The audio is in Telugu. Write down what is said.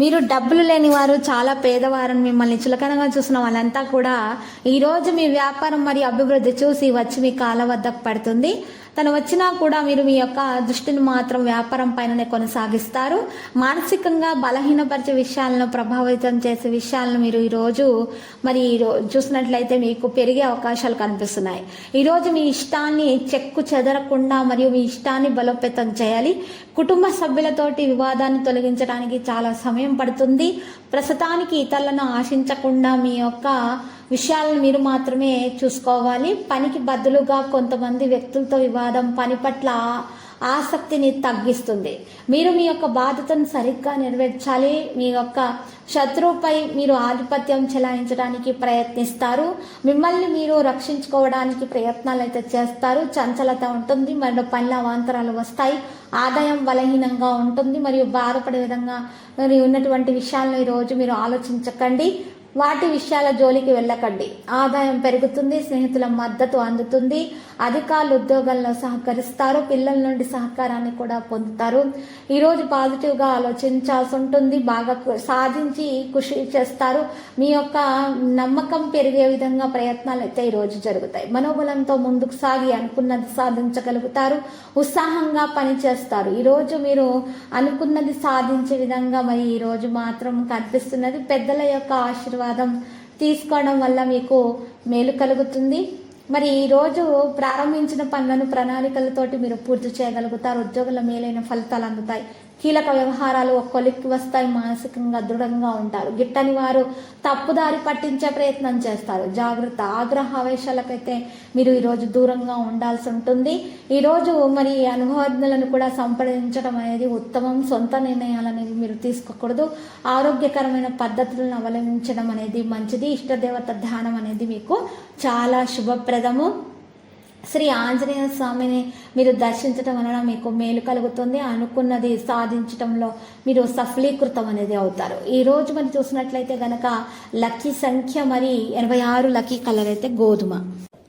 మీరు డబ్బులు లేని వారు చాలా పేదవారని మిమ్మల్ని చులకనగా చూసిన వాళ్ళంతా కూడా ఈరోజు మీ వ్యాపారం మరియు అభివృద్ధి చూసి వచ్చి మీ కాల వద్దకు పడుతుంది. తను వచ్చినా కూడా మీరు మీ యొక్క దృష్టిని మాత్రం వ్యాపారం పైననే కొనసాగిస్తారు. మానసికంగా బలహీనపరిచే విషయాలను ప్రభావితం చేసే విషయాలను మీరు ఈరోజు మరి చూసినట్లయితే మీకు పెరిగే అవకాశాలు కనిపిస్తున్నాయి. ఈరోజు మీ ఇష్టాన్ని చెక్కు చెదరకుండా మరియు మీ ఇష్టాన్ని బలోపేతం చేయాలి. కుటుంబ సభ్యులతోటి వివాదాన్ని తొలగించడానికి చాలా సమయం పడుతుంది. ప్రస్తుతానికి ఇతరులను ఆశించకుండా మీ యొక్క విషయాలను మీరు మాత్రమే చూసుకోవాలి. పనికి బదులుగా కొంతమంది వ్యక్తులతో వివాదం పని పట్ల ఆసక్తిని తగ్గిస్తుంది. మీరు మీ యొక్క బాధ్యతను సరిగ్గా నెరవేర్చాలి. మీ యొక్క శత్రువుపై మీరు ఆధిపత్యం చెలాయించడానికి ప్రయత్నిస్తారు. మిమ్మల్ని మీరు రక్షించుకోవడానికి ప్రయత్నాలు అయితే చేస్తారు. చంచలత ఉంటుంది మరియు పనుల అవాంతరాలు వస్తాయి. ఆదాయం బలహీనంగా ఉంటుంది మరియు బాధపడే విధంగా మరి ఉన్నటువంటి విషయాలను ఈరోజు మీరు ఆలోచించకండి. వాటి విషయాల జోలికి వెళ్ళకండి. ఆదాయం పెరుగుతుంది స్నేహితుల మద్దతు అందుతుంది. అధికారులు ఉద్యోగాల్లో సహకరిస్తారు పిల్లల నుండి సహకారాన్ని కూడా పొందుతారు. ఈరోజు పాజిటివ్గా ఆలోచించాల్సి ఉంటుంది. బాగా సాధించి కృషి చేస్తారు. మీ యొక్క నమ్మకం పెరిగే విధంగా ప్రయత్నాలు అయితే ఈరోజు జరుగుతాయి. మనోబలంతో ముందుకు సాగి అనుకున్నది సాధించగలుగుతారు. ఉత్సాహంగా పనిచేస్తారు. ఈరోజు మీరు అనుకున్నది సాధించే విధంగా మరి ఈరోజు మాత్రం కనిపిస్తున్నది. పెద్దల యొక్క ఆశీర్వాదం తీసుకోవడం వల్ల మీకు మేలు కలుగుతుంది. మరి ఈరోజు ప్రారంభించిన పనులను ప్రణాళికలతోటి మీరు పూర్తి చేయగలుగుతారు. ఉద్యోగుల మేలైన ఫలితాలు అందుతాయి. కీలక వ్యవహారాలు ఒక వస్తాయి. మానసికంగా దృఢంగా ఉంటారు. గిట్టని వారు తప్పుదారి పట్టించే ప్రయత్నం చేస్తారు. జాగ్రత్త ఆగ్రహ ఆవేశాలకైతే మీరు ఈరోజు దూరంగా ఉండాల్సి ఉంటుంది. ఈరోజు మరి అనుభవజ్ఞులను కూడా సంప్రదించడం అనేది ఉత్తమం. సొంత నిర్ణయాలు మీరు తీసుకోకూడదు. ఆరోగ్యకరమైన పద్ధతులను అవలంబించడం అనేది మంచిది. ఇష్టదేవత ధ్యానం అనేది మీకు చాలా శుభప్రదము శ్రీ ఆంజనేయ స్వామిని మీరు దర్శించటం వలన మీకు మేలు కలుగుతుంది. అనుకున్నది సాధించటంలో మీరు సఫలీకృతం అనేది అవుతారు. ఈరోజు మనం చూసినట్లయితే గనక లక్కీ సంఖ్య మరి ఎనభై ఆరు లక్కీ కలర్ అయితే గోధుమ.